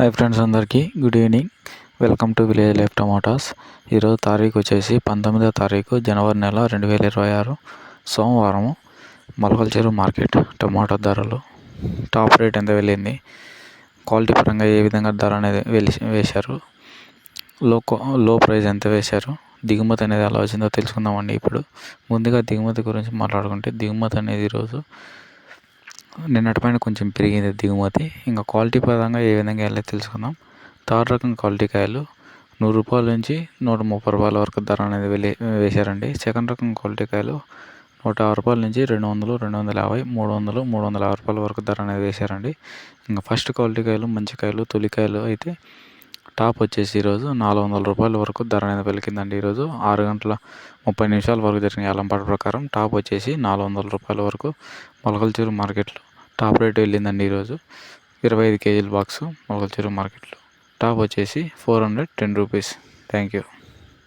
Hi friends అందరికీ good evening welcome to village life tomatoes ఈరోజు తారీఖు వచ్చేసి పంతొమ్మిదో తారీఖు జనవరి నెల రెండు వేల ఇరవై ఆరు సోమవారం చెరువు మార్కెట్ టమాటా ధరలు. టాప్ రేట్ ఎంత వెళ్ళింది? క్వాలిటీ పరంగా ఏ విధంగా ధర అనేది వేశారు? లో లో ప్రైస్ ఎంత వేశారు? దిగుమతి అనేది ఎలా వచ్చిందో తెలుసుకుందామండి ఇప్పుడు. ముందుగా దిగుమతి గురించి మాట్లాడుకుంటే దిగుమతి అనేది ఈరోజు నిన్నటి పైన కొంచెం పెరిగింది దిగుమతి. ఇంకా క్వాలిటీ పరంగా ఏ విధంగా వెళ్ళి తెలుసుకుందాం. థర్డ్ రకం క్వాలిటీ కాయలు నూరు రూపాయల నుంచి నూట ముప్పై రూపాయల వరకు ధర అనేది వెళ్ళి వేశారండి. సెకండ్ రకం క్వాలిటీ కాయలు నూట యాభై రూపాయల నుంచి రెండు వందలు రెండు వందల యాభై మూడు వందలు మూడు వందల యాభై రూపాయల వరకు ధర అనేది వేశారండి. ఇంకా ఫస్ట్ క్వాలిటీ కాయలు మంచి కాయలు తొలికాయలు అయితే టాప్ వచ్చేసి ఈరోజు నాలుగు వందల రూపాయల వరకు ధర అనేది పలికిందండి ఈరోజు. ఆరు గంటల ముప్పై నిమిషాల వరకు జరిగిన ఏలంపాట ప్రకారం టాప్ వచ్చేసి నాలుగు వందల రూపాయల వరకు మొలకలచూరు మార్కెట్లో టాప్ రేట్ వెళ్ళిందండి ఈరోజు. ఇరవై ఐదు కేజీల బాక్సు మొగల్చెరు మార్కెట్లో. టాప్ వచ్చేసి four hundred ten rupees. Thank you.